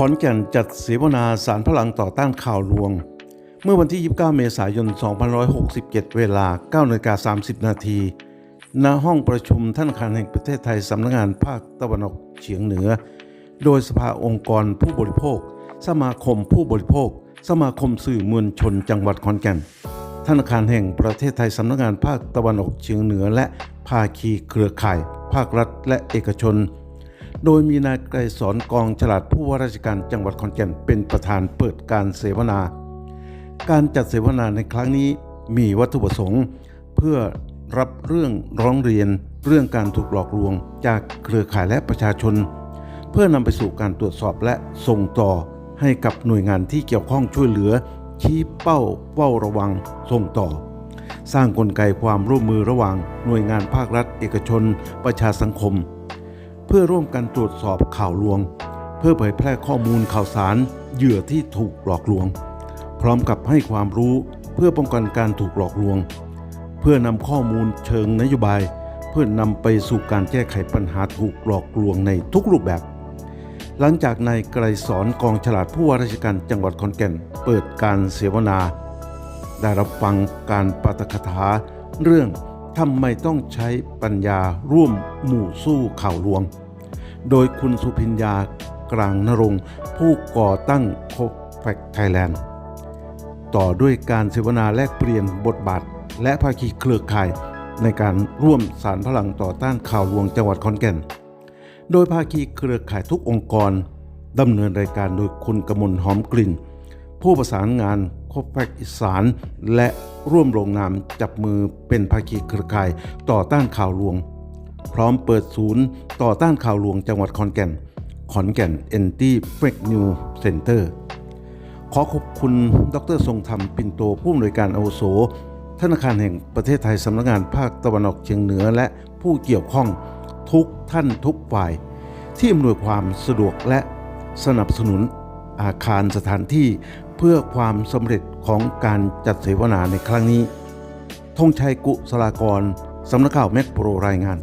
ขอนแก่นจัดเสวนาสารพลังต่อต้านข่าวลวง เมื่อวันที่ 29 เมษายน 2567 เวลา9นาฬิกา30 นาทีณห้องประชุมธนาคารแห่งประเทศไทยสำนักงานภาคตะวันออกเฉียงเหนือ โดยสภาองค์กรผู้บริโภค สมาคมผู้บริโภค สมาคมสื่อมวลชนจังหวัดขอนแก่น ธนาคารแห่งประเทศไทยสำนักงานภาคตะวันออกเฉียงเหนือ และภาคีเครือข่าย ภาครัฐและเอกชน โดยมีนายไกรสอนกองฉลาดผู้ว่าราชการจังหวัดขอนแก่นเป็นประธานเปิดการเสวนา การจัดเสวนาในครั้งนี้มีวัตถุประสงค์ เพื่อรับเรื่องร้องเรียน เรื่องการถูกหลอกลวง จากเครือข่ายและประชาชน เพื่อนำไปสู่การตรวจสอบและส่งต่อให้กับหน่วยงานที่เกี่ยวข้องช่วยเหลือ ชี้เป้าเฝ้าระวัง ส่งต่อ สร้างกลไกความร่วมมือระหว่างหน่วยงานภาครัฐ เอกชน ประชาสังคม เพื่อร่วมกันตรวจสอบข่าวลวง เพื่อเผยแพร่ข้อมูลข่าวสารเหยื่อที่ถูกหลอกลวง พร้อมกับให้ความรู้เพื่อป้องกันการถูกหลอกลวง เพื่อนำข้อมูลเชิงนโยบาย เพื่อนำไปสู่การแก้ไขปัญหาถูกหลอกลวงในทุกรูปแบบ หลังจากนายไกรสอนกองฉลาดผู้ว่าราชการจังหวัดขอนแก่น เปิดการเสวนา ได้รับฟังการปาฐกถาเรื่อง ทำไมต้องใช้ปัญญาร่วมหมู่สู้ข่าวลวง โดยคุณสุพิญญากลางนรงผู้ก่อตั้งโคแฟกไทยแลนด์ต่อด้วยการเสวนาแลกเปลี่ยนบทบาท และภาคีเครือข่าย ในการร่วมสารพลังต่อต้านข่าวลวงจังหวัดขอนแก่น โดยภาคีเครือข่ายทุกองค์กรดำเนินรายการโดยคุณกมลหอมกลิ่น ผู้ประสานงานโคแฟกอีสาน และร่วมลงนามจับมือเป็นภาคีเครือข่ายต่อต้านข่าวลวง พร้อมเปิดศูนย์ต่อต้านข่าวลวงจังหวัดขอนแก่น ขอนแก่น Anti Fake News Center ขอขอบคุณ ดรทรงธรรมปินโตผู้อำนวยการอาวุโส ธนาคารแห่งประเทศไทยสำนักงานภาคตะวันออกเฉียงเหนือและผู้เกี่ยวข้องทุกท่านทุกฝ่าย ที่อำนวยความสะดวกและสนับสนุน อาคารสถานที่เพื่อความสำเร็จของการจัดเสวนาในครั้งนี้ธงชัยกุศลากร สำนักข่าวแมกโปรรายงาน